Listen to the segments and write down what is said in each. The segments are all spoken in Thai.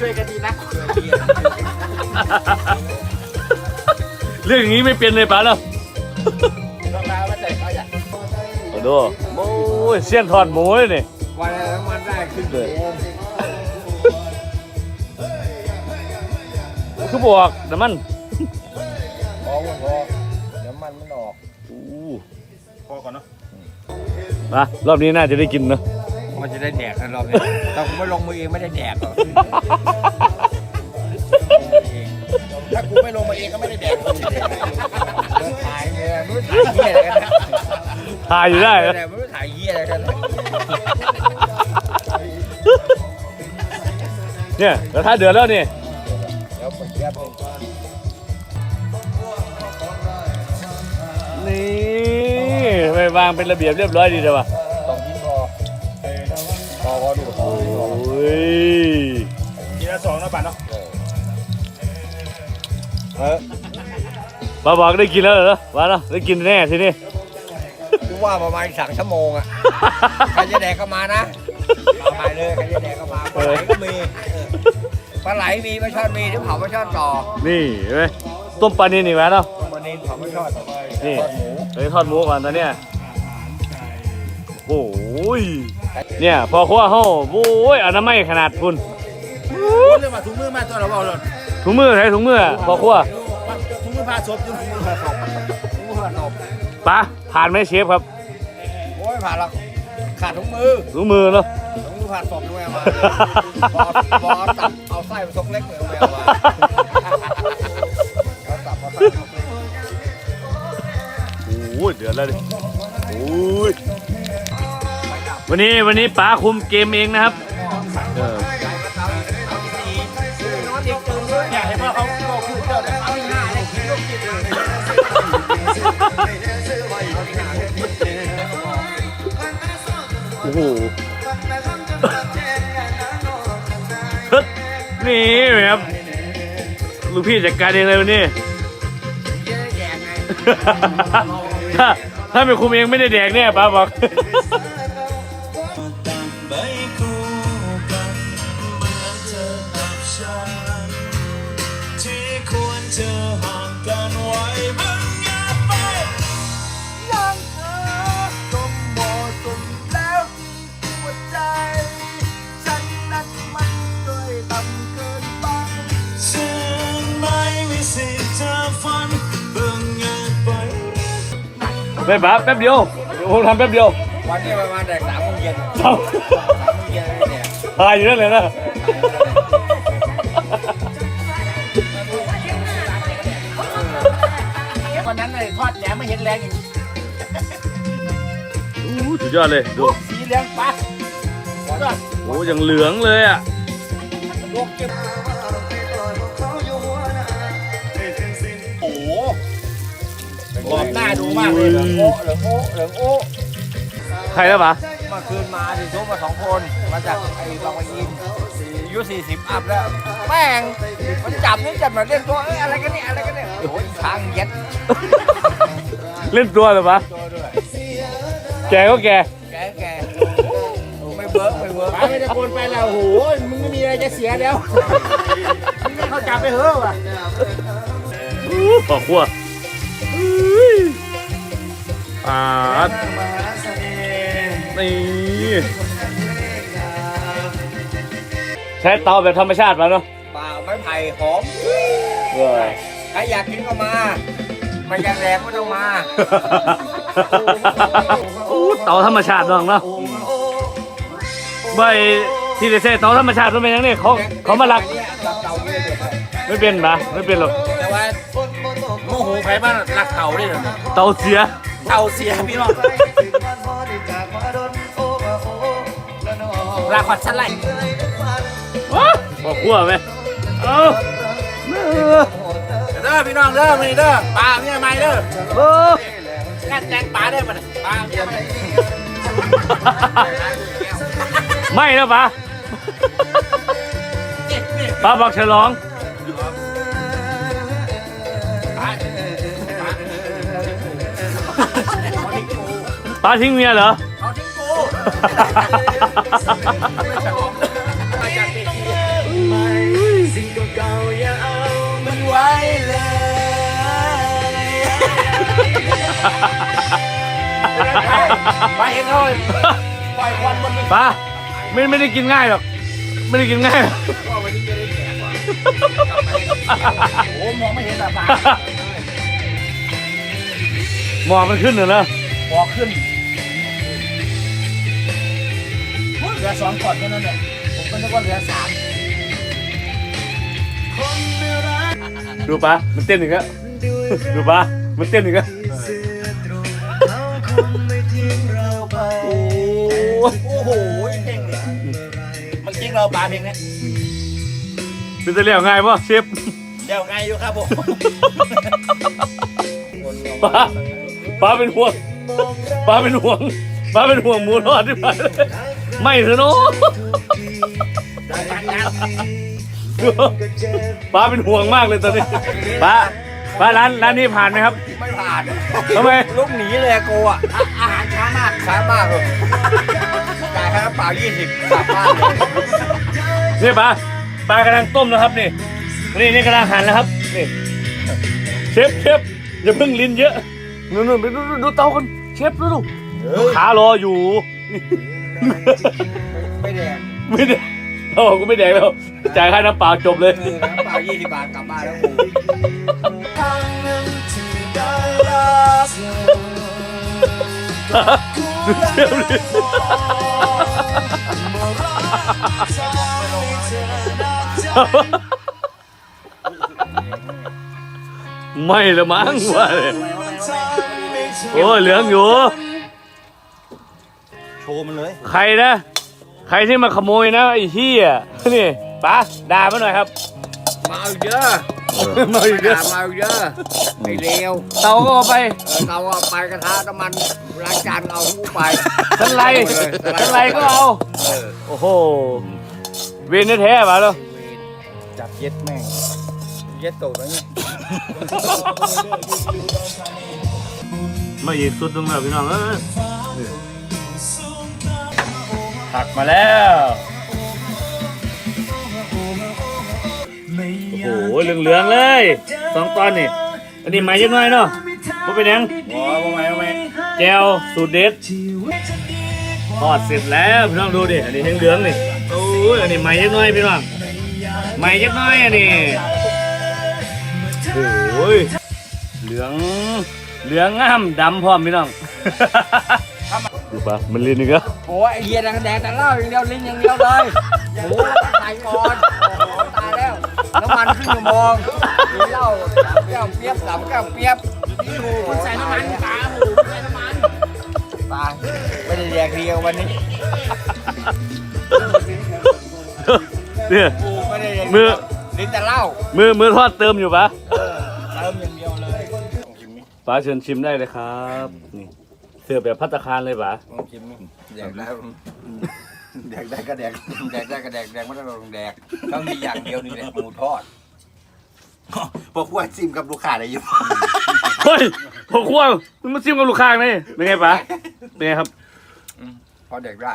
ช่วยกันดีนะเรื่องอย่างนี้ไม่เป็นเลยป๋าเนาะลองมาว่าใจเขาอยากดูโอ้ยเสี้ยนทอดหมูเลยนี่วันละน้ำมันได้ขึ้นเลยคือบวกน้ำมันพอพอน้ำมันมันออกอู้พอก่อนเนาะมารอบนี้น่าจะได้กินเนาะ มันจะได้แดกกันรอบนี้แต่ผมไม่ลงมือเองไม่ได้แดกหรอกถ้ากูไม่ลงมาเองก็ไม่ได้แดกหรอกถ่ายเนี่ยไม่รู้ถ่ายเหี้ยอะไรกันนะทายอยู่ได้ถ่ายนะอะไรไม่รู้ถ่ายเหี้ยอะไรกันนะเนี่ยกระทะเดือดแล้วนี่เดี๋ยวผมแก้ผมนี่ไปวางเป็นระเบียบเรียบร้อยดีเลยวะ ป่ะเนาะเออป้าบอกได้กินแล้วเหรอวะเนาะได้กินแน่ทีนี้กูว่าประมาณสามชั่วโมงอะใครจะแดกก็มานะมาไปเลยใครจะแดกก็มาปลาไหลก็มีเออปลาไหลมีปลาช่อนมีเดี๋ยวเผาปลาช่อนต่อนี่เห็นไหมต้มปลานินนี่แหวะเนาะวันนี้เผาปลาช่อนนี่ทอดหมูไปทอดหมูก่อนตอนเนี้ยโอ้ยเนี่ยพอครัวเฮาโอ้ยอนามัยขนาดคุณ เรื่องมาถุงมือมาตัวเราบอกเลยถุงมือใช้ถุงมือพอครัวถุงมือผ้าศพถุงมือผ้าศพหมูหันอบปะผ่านไหมเชฟครับโอ้ยผ่านแล้วขาดถุงมือถุงมือเนาะถุงมือผ่านศพด้วยเอามาบอสบอสตัดเอาไส้ผสมเล็กเลยเอามาเอาตับเอาไส้ผสมเล็กโอ้ยเดือดแล้วดิโอ้ยวันนี้วันนี้ป๋าคุมเกมเองนะครับ โอ้โหฮึดนี่ครับลูกพี่จัดการเองเลยวันนี้ถ้าถ้าเป็นคุมเองไม่ได้แดกเนี่ยป้าบอก ไม่ป้าแป๊บเดียวผมทำแป๊บเดียววันนี้ประมาณแต่สามโมงเย็นเท่าสามโมงเย็นเลยเนี่ยตายอยู่นั่นเลยนะวันนั้นเลยทอดแหนมไม่เห็นแรงอย่างนี้อู้สุดยอดเลยดูสีเหลืองปั๊บก็โอ้ยังเหลืองเลยอะ กรอบหน้าดูมากเลยเหลืองโอ้เหลืองโอ้เหลืองโอ้ใครแล้วปะเมื่อคืนมาดิทุกมาสองคน มาจากไอ้บางปะอินอายุสี่สิบอัพแล้ว แม่งมันจับนี่จับมาเล่นตัวเอ้ยอะไรกันเนี่ยอะไรกันเนี่ยโอ้ยช้างเย็ดเล่นตัวเหรอปะตัวด้วยแกก็แกแกแกไม่เบิร์กไม่เบิร์กไปไม่ตะโกนไปแล้วโอ้โหมึงไม่มีอะไรจะเสียแล้วมึงไม่เข้าจับไปเหอะว่ะอู้ปอกขั้วอุ้ย อ่านี่ใช้เตาแบบธรรมชาติมาเนาะเปล่าไม้ไผ่หอมเออใครอยากกินก็มาไม่อยากแดกก็ต้องมาอู้เตาธรรมชาติน้องเนาะใบที่ได้ใช้เตาธรรมชาติมันเป็นยังไงเขาเขามาลักเก่าเนี่ยเด็กไม่เป็นปะไม่เป็นหรอกแต่ว่าโมโหไผบ้านรักเต่าดิเตาเสีย เต่าเสียพี่น้องรักขวัดชั้นไรว้าปอกขั้วไหมเอ้าเออเด้อพี่น้องเด้อมานี่เด้อปลาเนี่ยไม่เด้อเอองานแจงปลาเด้อมันปลาเนี่ยไม่ไม่แล้วปะเจ็บเนี่ยป้าบอกฉลอง ป้าทิ้งเมียเหรอ เอาทิ้งกูไม่ฉลองมาจากเวทีสิ่งเก่าๆอย่าเอามันไว้เลยไปเห็นเขาเลยปล่อยควันบนป้าไม่ไม่ได้กินง่ายหรอก ไม่ได้กินง่ายหรอกว่าวันนี้จะได้แก่กว่าโอ้มองไม่เห็นอะปากหมอกมันขึ้นเหรอเนอะบอกขึ้น ลือสองก่อนแค่นั้นแหละผมก็นึกว่าเหลือสามดูป้ามันเต้นอีกแล้วดูป้ามันเต้นอีกแล้วโอ้โอ้โหเพลงเนี่ยมันจริงเราปลาเพลงเนี้ยเป็นจะเรียกง่ายป่ะเชฟเดี๋ยวไงอยู่ครับผมป้าป้าเป็นห่วงป้าเป็นห่วงป้าเป็นห่วงหมูทอดที่ป้า ไม่เถอะเนาะป้าเป็นห่วงมากเลยตอนนี้ป้าป้าร้านร้านนี้ผ่านไหมครับ ไม่ผ่านทำไมลุกหนีเลยอะโกอะอาหารช้ามากช้ามากเลยจ่ายค่าน้ำเปล่า20กลับบ้านเลยนี่ป้าปลากำลังต้มนะครับนี่ นี่นี่กำลังหั่นแล้วครับนี่เชฟเชฟอย่าเพิ่งลิ้นเยอะนู่นนู่นไปดูดูดูเตากันเชฟดูดูลูกค้ารออยู่ ไม่แดงไม่ได้โอ้กูไม่แดกแล้วจ่ายค่าน้ำเปล่าจบเลย เออน้ำเปล่า20บาทกลับบ้านแล้วกูครั้งหนึ่งที่ได้รักเธอกูและมองเมื่อรักทำให้เธอนับใจไม่ละมั้งว่าเลยทำให้เธอโอ้เหลืองอยู่โช ว์มันเลยใครนะ ใครที่มาขโมยนะไอ้เหี้ยนี่ป้าด่ามาหน่อยครับ มาเอาเยอะมาอีกเด้อมาเอาเยอะไม่เลวเตาก็เอาไปเออเราเอาไปกระทะน้ำมันล้างจานเอาหูไปสันไลสันไลก็เอาเออโอ้โหเวนแท้ๆมาแล้วจับเย็ดแม่ง เย็ดตูดแล้วนี่มาอีกสุดตรงนั้นพี่น้องเอ้ย ตักมาแล้ว โอ้โหเหลืองๆเลยสองตอนนี่อันนี้ใหม่ยังน้อยเนาะบ่เป็นหยังอ๋อทำไมทำไมแก้วสูตรเด็ดทอดเสร็จแล้วพี่น้องดูดิอันนี้เหลืองๆนี่โอ้ยอันนี้ใหม่ยังน้อยพี่น้องใหม่ยังน้อยอันนี้โอ้ยเหลืองเหลืองงามดำพร้อมพี่น้อง ดูปะมันเรียนอีกแล้ว โอ้ยไอ้เหี้ยแดงแดงแต่เหล้าอย่างเดียวลิ้นอย่างเดียวเลยหมูแล้วก็ใส่ก่อนโอ้โหตายแล้วน้ำมันครึ่งชั่วโมงกินเหล้าสามแก้วเปียบสามแก้วเปียบคนใส่น้ำมันตาหูใส่น้ำมันตายไม่ได้แดกเดียววันนี้เนี่ย กูไม่ได้แดกมือลิ้นแต่เหล้ามือมือทอดเติมอยู่ปะเติมอย่างเดียวเลย ป้าเชิญชิมได้เลยครับ นี่ เสิร์ฟแบบพัตตาคารเลยปะลองชิมนี่แดกแล้วแดกได้ก็แดกแดกได้ก็แดกแดกไม่ได้ก็ต้องแดกต้องมีอย่างเดียวนี่แหละหมูทอดพวกพวกซิมกับลูกค้าได้อยู่เฮ้ยผมควงมึงมาชิมกับลูกค้าไงเป็นไงปะเป็นไงครับพอแดกได้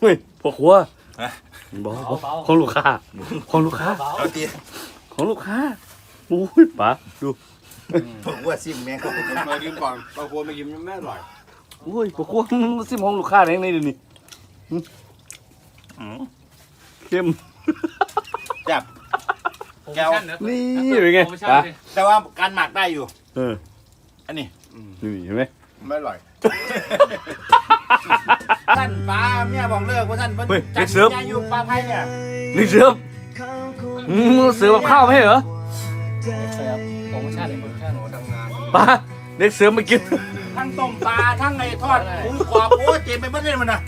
เฮ้ยพวกครัวบอกของลูกค้าของลูกค้าเอาตีของลูกค้าโอ้ยป๋าดู พวกพวกซิมแม่งเขามากินก่อนบางคนมากินไม่อร่อยโอ้ยพวกครัวมาซิมของลูกค้าได้ยังไงเดี๋ยวนี้หึเข้มจับแก้วนี่เป็นไงป๋าแต่ว่าการหมักได้อยู่ เออ อันนี้นี่เห็นไหมไม่อร่อยท่านป้าเมียบอกเลิกว่าท่านเฮ้ยจัเด็ดกเสิร์ฟงานอยู่ปลาไทยเนี่ยนี่เสิร์ฟอืมเสิร์ฟกับข้าวไม่ใช่เหรอโปรโมชั่นโปรโมชั่นทำงาน ป๋าเด็กเสือมากิน ทั้งต้มปลาทั้งไอ้ทอดหมูกรอบโอ้เจ็บไปหมดเลยมันนะ